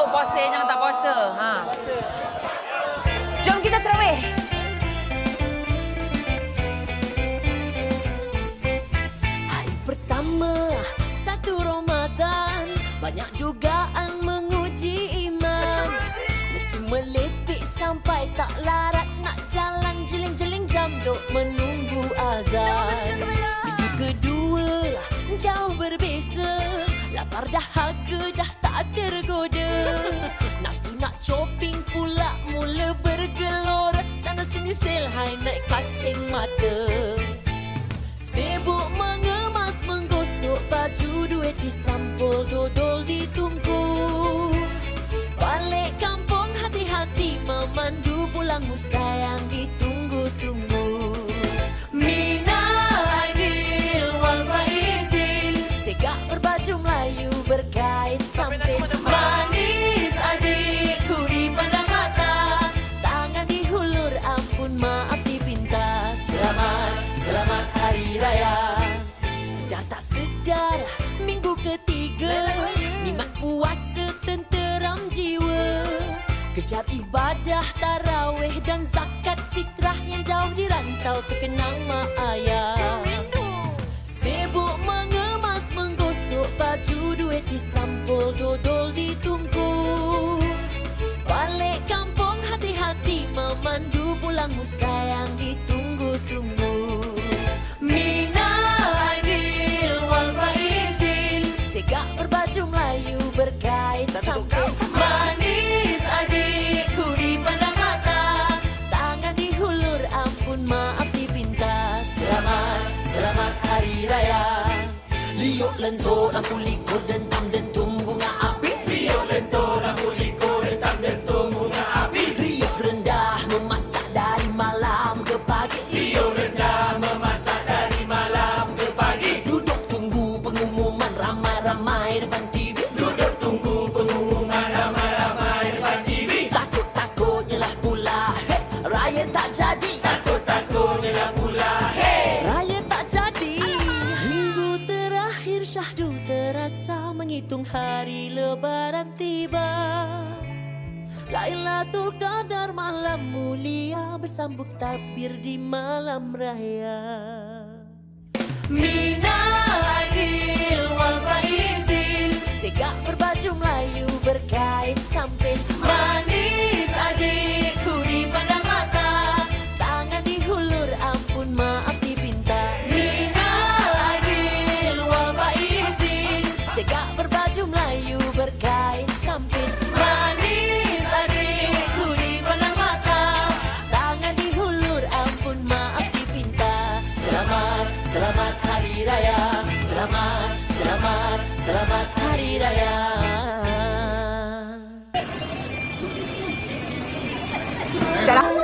puasa eh, jangan tak puasa. Ha. Jom kita terawih. Hari pertama satu Ramadan banyak dugaan menguji iman. Mesti melepik sampai tak larat nak jalan jeling-jeling jam dok menunggu azan. Minggu kedua jauh berbeza. Lapar dahaga dah tak tergoda. Nafsu nak shopping pula mula bergelora. Sana sini sel hai naik kacing mata. Sibuk mengemas menggosok baju duit disampul dodol ditunggu Balik kampung hati-hati memandu pulangmu sayang ditunggu-tunggu Mina Aidil wal faizin Segak berbaju Melayu berkain Kejar ibadah tarawih dan zakat fitrah Yang jauh di rantau terkenang mak ayah Sibuk mengemas menggosok baju duit disampul dodol ditunggu. Balik kampung hati-hati memandu pulangmu sayang ditunggu-tunggu. Mina Aidil wal faizin. Segak berbaju Melayu berkait sampai Kaplan, door aan Poelie, Gordon, Tamden, Menghitung hari lebaran tiba. Lailatul Qadar malam mulia Bersambut takbir di malam raya Dah lah.